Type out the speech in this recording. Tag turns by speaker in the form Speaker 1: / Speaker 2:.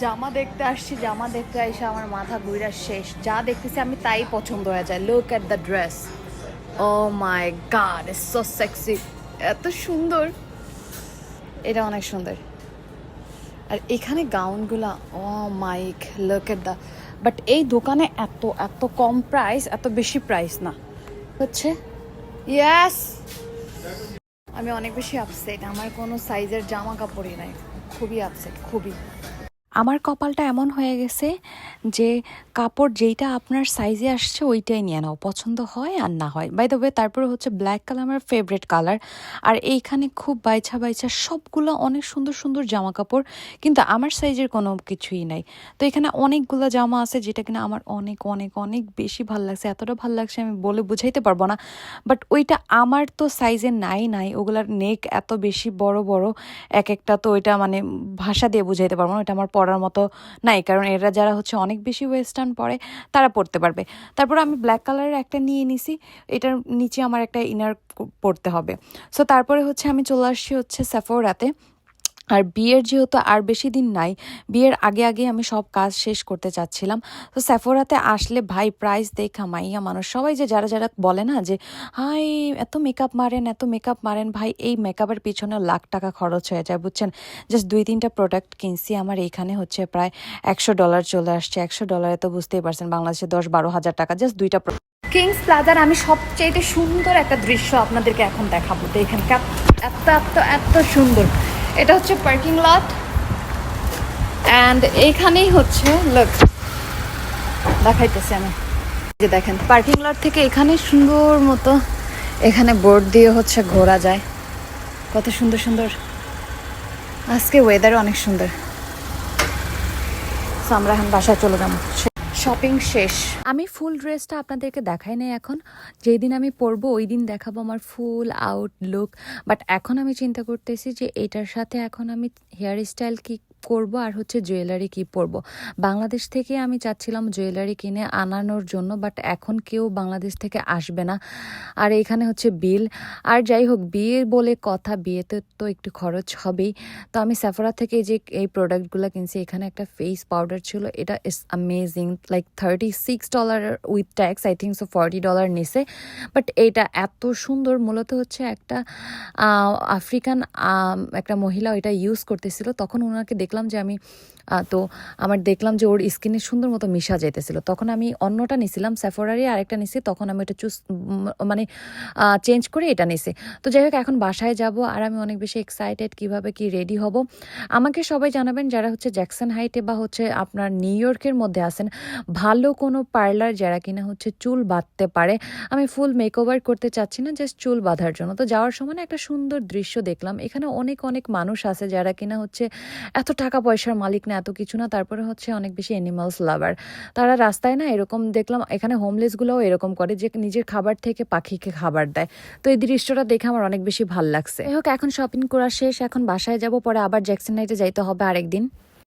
Speaker 1: জামা দেখতে আসছি, জামা দেখতে এসে আমার মাথা ঘুরা শেষ। যা দেখতেছি আমি তাই পছন্দ হয়ে যায়। Look at the dress oh my God so sexy এত সুন্দর। এটা অনেক সুন্দর। আর এখানে গাউনগুলা ও mic look at the but এই দোকানে এত এত কম প্রাইস এত বেশি প্রাইস না। হচ্ছে? ইয়াস আমি অনেক বেশি আপসেট আমার কোনো সাইজের জামা কাপড়ই নাই। খুবই আপসেট খুবই।
Speaker 2: আমার কপালটা এমন হয়ে গেছে যে কাপড় যেইটা আপনার সাইজে আসছে ওইটাই নিয়ে নাও। পছন্দ হয় আর না হয়। বাই দ্য ওয়ে তারপরে হচ্ছে ব্ল্যাক কালার আমার ফেভারিট কালার আর এইখানে খুব বাইছা বাইছা সবগুলো অনেক সুন্দর সুন্দর জামা কাপড়, কিন্তু আমার সাইজের কোনো কিছুই নাই। তো এখানে অনেকগুলো জামা আছে যেটা কিনা আমার অনেক অনেক অনেক বেশি ভালো লাগছে। এতটা ভালো লাগছে আমি বলে বুঝাইতে পারব না। বাট ওইটা আমার তো সাইজে নাই নাই। ওগুলার নেক এত বেশি বড় বড়। এক একটা তো ওইটা মানে ভাষা দিয়ে বুঝাইতে পারব না। ওইটা আমার পরার মতো নাই, কারণ এরা যারা হচ্ছে অনেক বেশি ওয়েস্টার্ন পরে তারা পরতে পারবে। তারপর আমি ব্ল্যাক কালারের একটা নিয়ে নিছি, এটার নিচে আমার একটা ইনার পরতে হবে। সো তারপরে হচ্ছে আমি চলে আসছি হচ্ছে স্যাফোরাতে আর বিয়ের যেহেতু আর বেশি দিন নাই, বিয়ের আগে আগে আমি সব কাজ শেষ করতে চাচ্ছিলাম। তো স্যাফোরাতে আসলে ভাই প্রাইস দেখা মাইয়া মানুষ। সবাই যে যারা যারা বলে না যে, হাই, এত মেকআপ মারেন, এত মেকআপ মারেন, ভাই, এই মেকআপের পিছনে লাখ টাকা খরচ হয়ে যায়, বুঝছেন? জাস্ট দুই তিনটা প্রোডাক্ট কিনছি, আমার এইখানে হচ্ছে প্রায় একশো ডলার চলে আসছে। একশো ডলারে তো বুঝতেই পারছেন, বাংলাদেশে দশ বারো হাজার টাকা জাস্ট দুইটা কিংস প্লাজার আমি সবচেয়ে সুন্দর একটা দৃশ্য আপনাদেরকে এখন দেখাবো। তো এখানকার
Speaker 1: এত এত এত সুন্দর। এটা হচ্ছে পার্কিং লট অ্যান্ড এইখানেই হচ্ছে লোক দেখাইতেছি আমি। যে দেখেন পার্কিং লট থেকে এখানে সুন্দর মতো এখানে বোর্ড দিয়ে হচ্ছে ঘোরা যায়। কত সুন্দর সুন্দর। আজকে ওয়েদার অনেক সুন্দর। আমরা এখন বাসায় চলে যাব। শপিং শেষ।
Speaker 2: আমি ফুল ড্রেসটা আপনাদেরকে দেখাই নাই এখন। যেদিন আমি পরবো ওই দিন দেখাবো আমার ফুল আউট লুক বাট এখন আমি চিন্তা করতেছি যে এটার সাথে এখন আমি হেয়ার স্টাইল কি করব আর হচ্ছে জুয়েলারি কি পরবো। বাংলাদেশ থেকে আমি চাচ্ছিলাম জুয়েলারি কিনে আনানোর জন্য বাট এখন কেউ বাংলাদেশ থেকে আসবে না। আর এখানে হচ্ছে বিল আর যাই হোক বিয়ে বলে কথা, বিয়েতে তো একটু খরচ হবেই। তো আমি স্যাফোরা থেকে যে এই প্রোডাক্টগুলো কিনছি, এখানে একটা ফেস পাউডার ছিল, এটা is amazing like thirty six dollar with tax I think so forty dollar নিছে। বাট এটা এত সুন্দর, মূলত হচ্ছে একটা আফ্রিকান একটা মহিলা এটা ইউজ করতেছিল, তখন ওনাকে দেখলাম যে আমি তো আমার দেখলাম যে ওর স্কিনে সুন্দর মতো মিশা যাইতেছিল। তখন আমি অন্যটা নিছিলাম, স্যাফোরারি আরেকটা নিছি, তখন আমি এটা চুজ মানে চেঞ্জ করে এটা নিছি। তো যাই হোক, এখন বাসায় যাব আর আমি অনেক বেশি এক্সাইটেড কীভাবে কি রেডি হব। আমাকে সবাই জানাবেন যারা হচ্ছে জ্যাকসন হাইটে বা হচ্ছে আপনার নিউ ইয়র্কের মধ্যে আছেন, ভালো কোনো পার্লার যারা কিনা হচ্ছে চুল বাঁধতে পারে। আমি ফুল মেকওভার করতে চাচ্ছি না জাস্ট চুল বাঁধার জন্য। তো যাওয়ার সময় একটা সুন্দর দৃশ্য দেখলাম। এখানে অনেক অনেক মানুষ আছে যারা কিনা হচ্ছে এত টাকা পয়সার মালিক না, এত কিছু না, তারপরে হচ্ছে অনেক বেশি অ্যানিমালস লাভার তারা রাস্তায় না এরকম দেখলাম, এখানে হোমলেসগুলোও এরকম করে যে নিজের খাবার থেকে পাখিকে খাবার দেয়। তো এই দৃশ্যটা দেখে আমার অনেক বেশি ভালো লাগছে। হোক, এখন শপিং করা শেষ, এখন বাসায় যাব, পরে আবার জ্যাকসন নাইটে যাইতে হবে আরেকদিন।